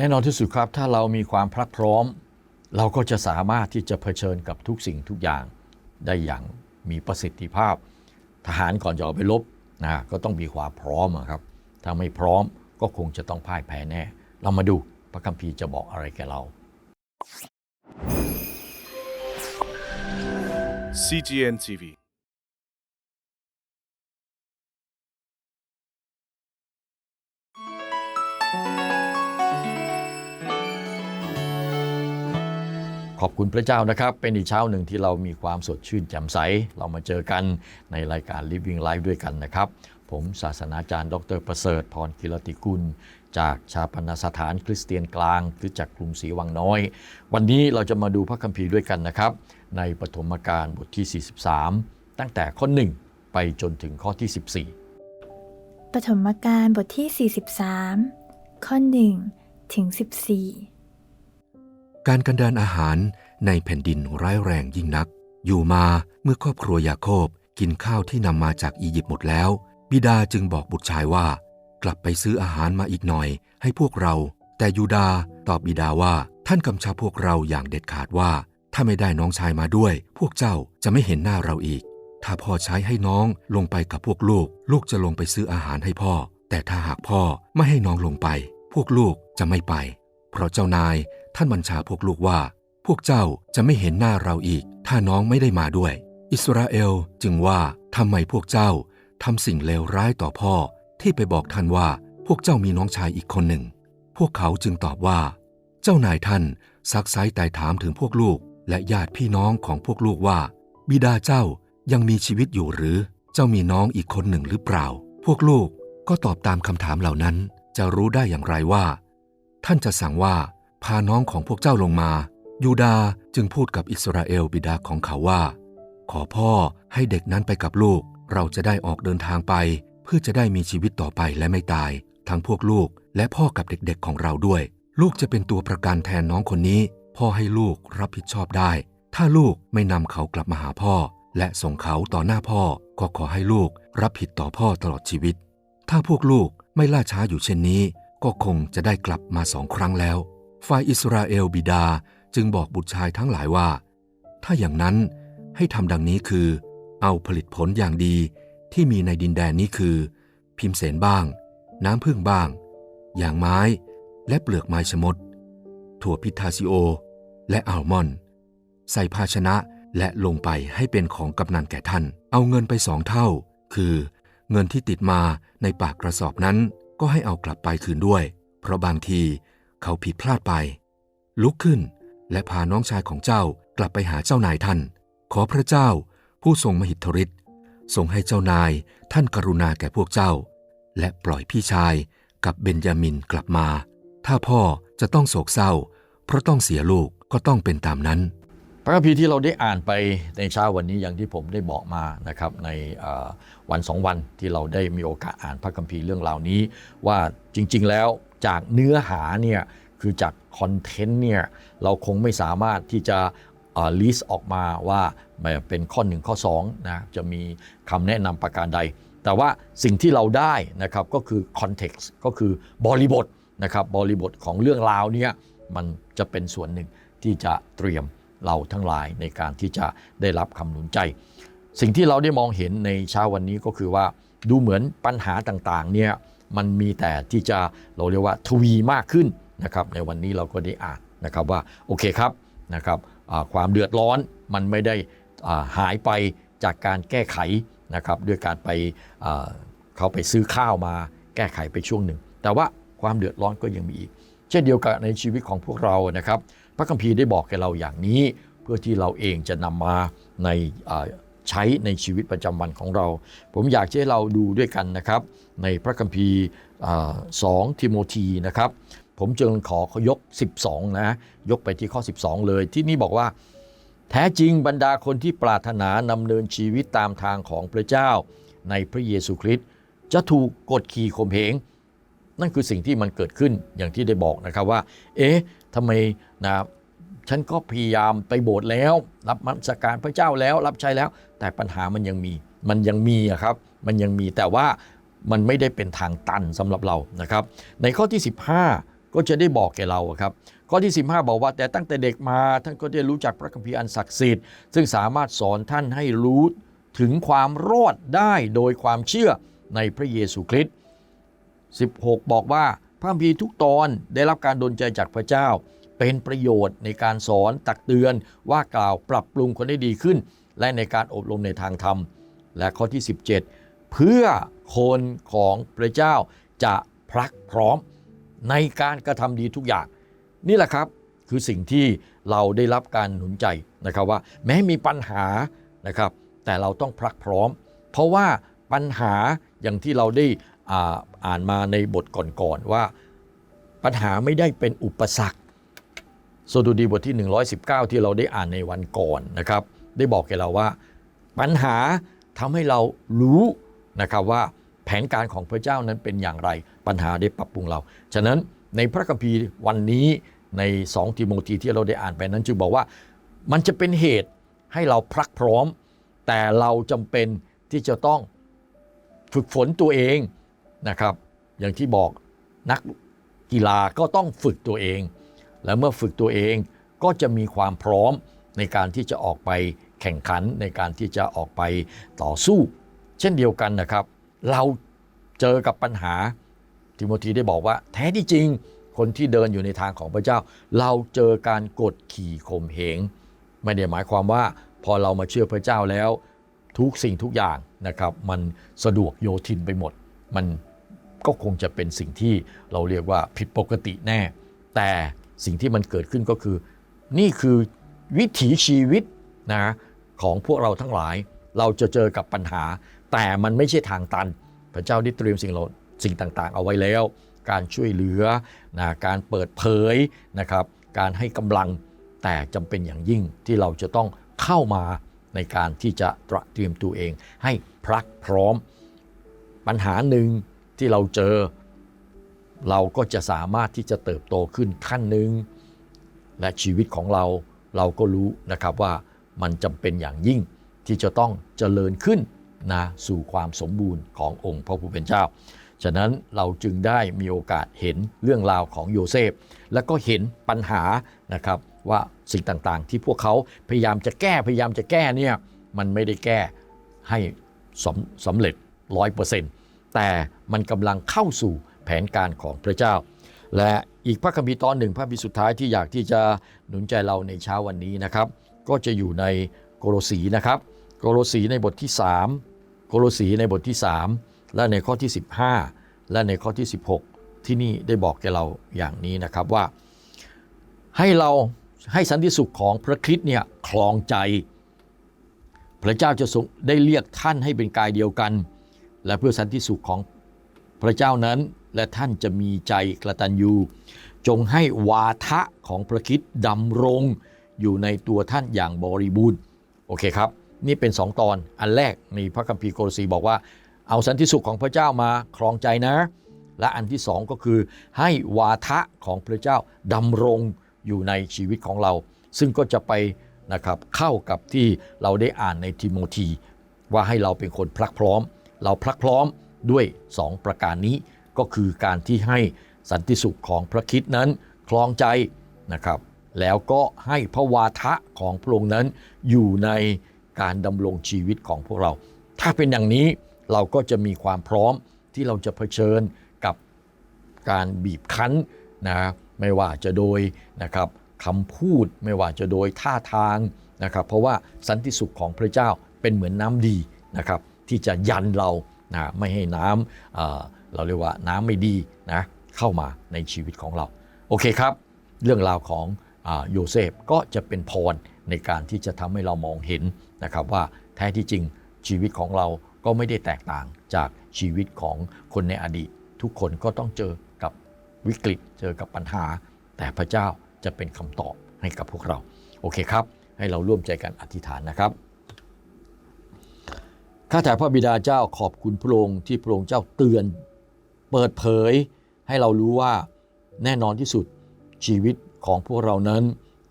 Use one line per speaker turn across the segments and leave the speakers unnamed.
แน่นอนที่สุดครับถ้าเรามีความพรักพร้อม เราก็จะสามารถที่จะเผชิญกับทุกสิ่งทุกอย่างได้อย่างมีประสิทธิภาพ ทหารก่อนจะออกไปรบนะก็ต้องมีความพร้อมครับ ถ้าไม่พร้อมก็คงจะต้องพ่ายแพ้แน่ เรามาดูพระคัมภีร์จะบอกอะไรแกเรา
CGN TV.
ขอบคุณพระเจ้านะครับ เป็นอีกเช้าหนึ่งที่เรามีความสดชื่นแจ่มใส เรามาเจอกันในรายการ Living Life ด้วยกันนะครับ ผมศาสนาจารย์ ดรประเสริฐพรกิรติกุล จากชาปนสถานคริสเตียนกลางคือจากกรุงศรีวังน้อย วันนี้เราจะมาดูพระคัมภีร์ด้วยกันนะครับ ในปฐมกาลบทที่ 43 ตั้งแต่ข้อ 1 ไปจนถึงข้อที่ 14
ปฐมกาลบทที่ 43 ข้อ 1 ถึง 14
การกันดานอาหารในแผ่นดินร้ายแรงยิ่งนัก อยู่มาเมื่อครอบครัวยาโคบกินข้าวที่นำมาจากอียิปต์หมดแล้ว บิดาจึงบอกบุตรชายว่า กลับไปซื้ออาหารมาอีกหน่อย ให้พวกเรา แต่ยูดาตอบบิดาว่าท่านกำชับพวกเราอย่างเด็ดขาดว่า ถ้าไม่ได้น้องชายมาด้วย พวกเจ้าจะไม่เห็นหน้าเราอีก ถ้าพ่อใช้ให้น้องลงไปกับพวกลูก ลูกจะลงไปซื้ออาหารให้พ่อ แต่ถ้าหากพ่อไม่ให้น้องลงไป พวกลูกจะไม่ไป เพราะเจ้านาย ท่านบัญชาพวกลูกว่า พวกเจ้าจะไม่เห็นหน้าเราอีก ถ้าน้องไม่ได้มาด้วย อิสราเอลจึงว่าทำไมพวกเจ้าทำสิ่งเลวร้ายต่อพ่อ ที่ไปบอกท่านว่าพวกเจ้ามีน้องชายอีกคนหนึ่ง พวกเขาจึงตอบว่า เจ้านายท่านซักไซไต่ถามถึงพวกลูก และญาติพี่น้องของพวกลูกว่า บิดาเจ้ายังมีชีวิตอยู่หรือ เจ้ามีน้องอีกคนหนึ่งหรือเปล่า พวกลูกก็ตอบตามคำถามเหล่านั้น จะรู้ได้อย่างไรว่า ท่านจะสั่งว่า พาน้องของพวกเจ้าลงมา ยูดาจึงพูดกับอิสราเอลบิดาของเขาว่า ขอพ่อให้เด็กนั้นไปกับลูก เราจะได้ออกเดินทางไป เพื่อจะได้มีชีวิตต่อไปและไม่ตาย ทั้งพวกลูกและพ่อกับเด็กๆของเราด้วย ลูกจะเป็นตัวประกันแทนน้องคนนี้ พ่อให้ลูกรับผิดชอบได้ ถ้าลูกไม่นำเขากลับมาหาพ่อ และส่งเขาต่อหน้าพ่อ ก็ขอให้ลูกรับผิดต่อพ่อตลอดชีวิต ถ้าพวกลูกไม่ล่าช้าอยู่เช่นนี้ ก็คงจะได้กลับมาสองครั้งแล้ว ฝ่ายอิสราเอลบิดาจึงบอกบุตรชายทั้งหลายว่า ถ้าอย่างนั้นให้ทำดังนี้คือ เอาผลิตผลอย่างดีที่มีในดินแดนนี้คือ พิมเสนบ้าง น้ำผึ้งบ้าง อย่างไม้และเปลือกไม้ชะมด ถั่วพิทาซิโอ และอัลมอนด์ใส่ภาชนะและลงไปให้เป็นของกำนันแก่ท่าน เอาเงินไปสองเท่า คือเงินที่ติดมาในปากกระสอบนั้นก็ให้เอากลับไปคืนด้วย เพราะบางที เขาผิดพลาดไป ลุกขึ้นและพาน้องชายของเจ้ากลับไปหาเจ้านายท่าน ขอพระเจ้าผู้ทรงมหิทธิฤทธิ์ทรงให้เจ้านายท่านกรุณาแก่พวกเจ้า และปล่อยพี่ชายกับเบนยามินกลับมา ถ้าพ่อจะต้องโศกเศร้า เพราะต้องเสียลูกก็ต้องเป็นตามนั้น
ระคัมภีร์ที่เราได้อ่านไปในเช้าวันนี้อย่างที่ผมได้บอกมานะครับในวันสองวันที่เราได้มีโอกาสอ่านพระคัมภีร์เรื่องราวนี้ ว่าจริงๆแล้วจากเนื้อหาเนี่ยคือจากคอนเทนต์เนี่ยเราคงไม่สามารถที่จะลิสต์ออกมาว่าเป็นข้อ1ข้อ2นะจะมีคำแนะนำประการใด แต่ว่าสิ่งที่เราได้นะครับก็คือคอนเท็กซ์ก็คือบริบทนะครับบริบทของเรื่องราวเนี่ยมันจะเป็นส่วนหนึ่งที่จะเตรียม เราทั้งหลายในการที่จะได้รับคำหนุนใจ สิ่งที่เราได้มองเห็นในเช้าวันนี้ก็คือว่าดูเหมือนปัญหาต่างๆเนี่ยมันมีแต่ที่จะเราเรียกว่าทวีมากขึ้นนะครับในวันนี้เราก็ได้อ่านนะครับว่าโอเคครับนะครับความเดือดร้อนมันไม่ได้หายไปจากการแก้ไขนะครับด้วยการไปเขาไปซื้อข้าวมาแก้ไขไปช่วงหนึ่ง แต่ว่าความเดือดร้อนก็ยังมีอีก เช่นเดียวกับในชีวิตของพวกเรานะครับ พระคัมภีร์ได้บอกแก่เราอย่างนี้ เพื่อที่เราเองจะนำมาในใช้ในชีวิตประจำวันของเรา ผมอยากให้เราดูด้วยกันนะครับ ในพระคัมภีร์สองทิโมธีนะครับผมจึงขอขอยก 12 นะ ยกไปที่ข้อ 12 เลย ที่นี่บอกว่า แท้จริงบรรดาคนที่ปรารถนานำเนินชีวิตตามทางของพระเจ้า ในพระเยซูคริสต์จะถูกกดขี่ข่มเหง นั่นคือสิ่งที่มันเกิดขึ้นอย่างที่ได้บอกนะครับว่า เอ๊ะทำไมนะฉันก็พยายามไปโบสถ์แล้ว รับมัสการพระเจ้าแล้ว รับใช้แล้ว แต่ปัญหามันยังมี มันยังมีอะครับ มันยังมีแต่ว่ามันไม่ได้เป็นทางตันสำหรับเรานะครับ ในข้อที่ 15 ก็จะได้บอกแก่เราอะครับ ข้อที่ 15 บอกว่า แต่ตั้งแต่เด็กมาท่านก็ได้รู้จักพระคัมภีร์อันศักดิ์สิทธิ์ซึ่งสามารถสอนท่านให้รู้ถึงความรอดได้โดยความเชื่อในพระเยซูคริสต์ 16 บอกว่าพระคัมภีร์ทุกตอนได้รับการดลใจจากพระเจ้า เป็นประโยชน์ในการสอนตักเตือนว่ากล่าวปรับปรุงคนได้ดีขึ้น และในการอบรมในทางธรรม และข้อที่ 17 เพื่อคนของพระเจ้าจะพรักพร้อมในการกระทำดีทุกอย่าง นี่แหละครับคือสิ่งที่เราได้รับการหนุนใจนะครับว่า แม้มีปัญหานะครับ แต่เราต้องพรักพร้อม เพราะว่าปัญหาอย่างที่เราได้ อ่าอ่านมาในบทก่อนๆว่าปัญหาไม่ได้เป็นอุปสรรคสดุดีบทที่ 119 ที่เราได้อ่านในวันก่อนนะครับ ได้บอกแกเราว่า ปัญหาทำให้เรารู้นะครับว่าแผนการของพระเจ้านั้นเป็นอย่างไร ปัญหาได้ปรับปรุงเรา ฉะนั้นในพระคัมภีร์วันนี้ใน 2 ทิโมธีที่เราได้อ่านไปนั้นจึงบอกว่ามันจะเป็นเหตุให้เราพรักพร้อม แต่เราจำเป็นที่จะต้องฝึกฝนตัวเอง นะครับ อย่างที่บอกนักกีฬาก็ต้องฝึกตัวเอง และเมื่อฝึกตัวเองก็จะมีความพร้อมในการที่จะออกไปแข่งขันในการที่จะออกไปต่อสู้ เช่นเดียวกันนะครับ เราเจอกับปัญหาทิโมธีได้บอกว่า แท้ที่จริงคนที่เดินอยู่ในทางของพระเจ้า เราเจอการกดขี่ข่มเหงไม่ได้หมายความว่าพอเรามาเชื่อพระเจ้าแล้ว ทุกสิ่งทุกอย่างนะครับ มันสะดวกโยทินไปหมด มัน ก็คงจะเป็นสิ่งที่เราเรียกว่าผิดปกติแน่ แต่สิ่งที่มันเกิดขึ้นก็คือ นี่คือวิถีชีวิตนะของพวกเราทั้งหลายเราจะเจอกับปัญหา แต่มันไม่ใช่ทางตัน พระเจ้าได้เตรียมสิ่งเราสิ่งต่างๆ เอาไว้แล้ว การช่วยเหลือนะการเปิดเผยนะครับ การให้กำลังแต่จำเป็นอย่างยิ่งที่เราจะต้องเข้ามาในการที่จะตระเตรียมตัวเอง ให้พรักพร้อม ปัญหาหนึ่ง ที่เราเจอ เราก็จะสามารถที่จะเติบโตขึ้นขั้นหนึ่งและชีวิตของเราเราก็รู้นะครับว่ามันจำเป็นอย่างยิ่งที่จะต้องเจริญขึ้นนะสู่ความสมบูรณ์ขององค์พระผู้เป็นเจ้า ฉะนั้นเราจึงได้มีโอกาสเห็นเรื่องราวของโยเซฟ แล้วก็เห็นปัญหานะครับว่าสิ่งต่างๆ ที่พวกเขาพยายามจะแก้พยายามจะแก้เนี่ยมันไม่ได้แก้ให้สำสำเร็จร้อยเปอร์เซ็นต์แต่ มันกำลังเข้าสู่แผนการของพระเจ้า และอีกพระคัมภีร์ตอนหนึ่งพระคัมภีร์สุดท้ายที่อยากที่จะหนุนใจเราในเช้าวันนี้นะครับ ก็จะอยู่ในโกโลสีนะครับ โกโลสีในบทที่ 3 โกโลสีในบทที่ 3 และในข้อที่ 15 และในข้อที่ 16 ที่นี่ได้บอกแกเราอย่างนี้นะครับว่า ให้เราให้สันติสุขของพระคริสต์เนี่ยคลองใจ พระเจ้าจะทรงได้เรียกท่านให้เป็นกายเดียวกัน และเพื่อสันติสุขของ พระเจ้านั้นและท่านจะมีใจกระตันยูจงให้วาทะของพระคริสต์ดำรงอยู่ในตัวท่านอย่างบริบูรณ์โอเคครับ นี่เป็น2ตอนอันแรกในพระคัมภีร์โคลสีบอกว่า เอาสันติสุขของพระเจ้ามาครองใจนะ และอันที่สองก็คือให้วาทะของพระเจ้าดำรงอยู่ในชีวิตของเรา ซึ่งก็จะไปนะครับเข้ากับที่เราได้อ่านในทิโมธีว่าให้เราเป็นคนพลักพร้อม เราพลักพร้อม ด้วย 2 ประการนี้ก็คือการที่ให้สันติสุขของพระคิดนั้นคลองใจนะครับ แล้วก็ให้พระวาทะของพระองค์นั้นอยู่ในการดำรงชีวิตของพวกเรา ถ้าเป็นอย่างนี้เราก็จะมีความพร้อมที่เราจะเผชิญกับการบีบคั้นนะไม่ว่าจะโดยนะครับคำพูดไม่ว่าจะโดยท่าทางนะครับ เพราะว่าสันติสุขของพระเจ้าเป็นเหมือนน้ำดีนะครับ ที่จะยันเรา นะไม่ให้น้ำเเราเรียกว่าน้ำไม่ดีนะเข้ามาในชีวิตของเรา โอเคครับ เรื่องราวของอโยเซฟก็จะเป็นพรในการที่จะทำให้เรามองเห็นนะครับว่าแท้ที่จริงชีวิตของเราก็ไม่ได้แตกต่างจากชีวิตของคนในอดีต ทุกคนก็ต้องเจอกับวิกฤตเจอกับปัญหา แต่พระเจ้าจะเป็นคำตอบให้กับพวกเรา โอเคครับ ให้เราร่วมใจกันอธิษฐานนะครับ ข้าแต่พระบิดาเจ้าขอบคุณพระองค์ที่พระองค์เจ้าเตือน เปิดเผยให้เรารู้ว่าแน่นอนที่สุดชีวิตของพวกเรานั้น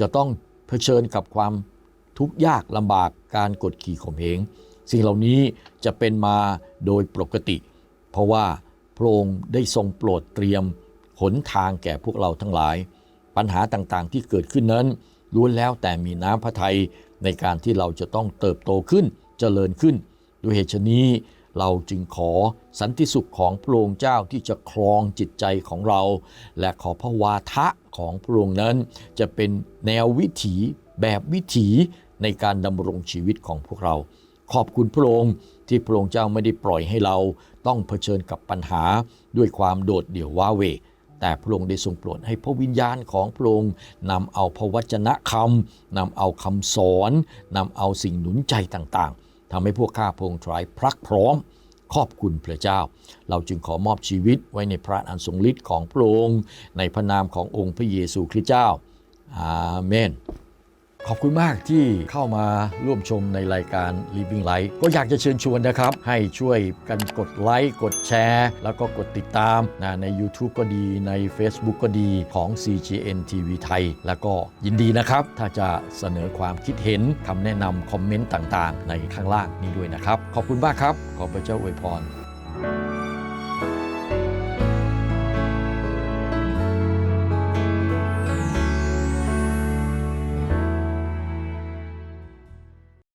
จะต้องเผชิญกับความทุกข์ยากลำบากการกดขี่ข่มเหงสิ่งเหล่านี้จะเป็นมาโดยปกติ เพราะว่าพระองค์ได้ทรงโปรดเตรียมหนทางแก่พวกเราทั้งหลาย ปัญหาต่างๆที่เกิดขึ้นนั้นล้วนแล้วแต่มีน้ำพระทัยในการที่เราจะต้องเติบโตขึ้นเจริญขึ้น ด้วยเหตุฉนี้เราจึงขอสันติสุขของพระองค์เจ้าที่จะครองจิตใจของเรา และขอพระวาทะของพระองค์นั้น จะเป็นแนววิถีแบบวิถีในการดำรงชีวิตของพวกเรา ขอบคุณพระองค์ที่พระองค์เจ้าไม่ได้ปล่อยให้เราต้องเผชิญกับปัญหาด้วยความโดดเดี่ยวว้าเหวแต่พระองค์ได้ทรงโปรดให้พระวิญญาณของพระองค์นำเอาพระวจนะคำนำเอาคำสอนนำเอาสิ่งหนุนใจต่างๆ ทำให้พวกข้าพงศ์ทรายพรักพร้อมขอบคุณพระเจ้า เราจึงขอมอบชีวิตไว้ในพระอันทรงฤทธิ์ของพระองค์ในพระนามขององค์พระเยซูคริสต์เจ้า อาเมน ขอบคุณมากที่เข้ามาร่วมชมในรายการ Living Light ก็อยากจะเชิญชวนนะครับ ให้ช่วยกันกดไลค์กดแชร์ แล้วก็กดติดตามนะใน YouTube ก็ดีใน Facebook ก็ดีของ CGN TV ไทย แล้วก็ยินดีนะครับ ถ้าจะเสนอความคิดเห็นคำแนะนำคอมเมนต์ต่างๆ ในข้างล่างนี้ด้วยนะครับ ขอบคุณมากครับ ขอพระเจ้าอวยพร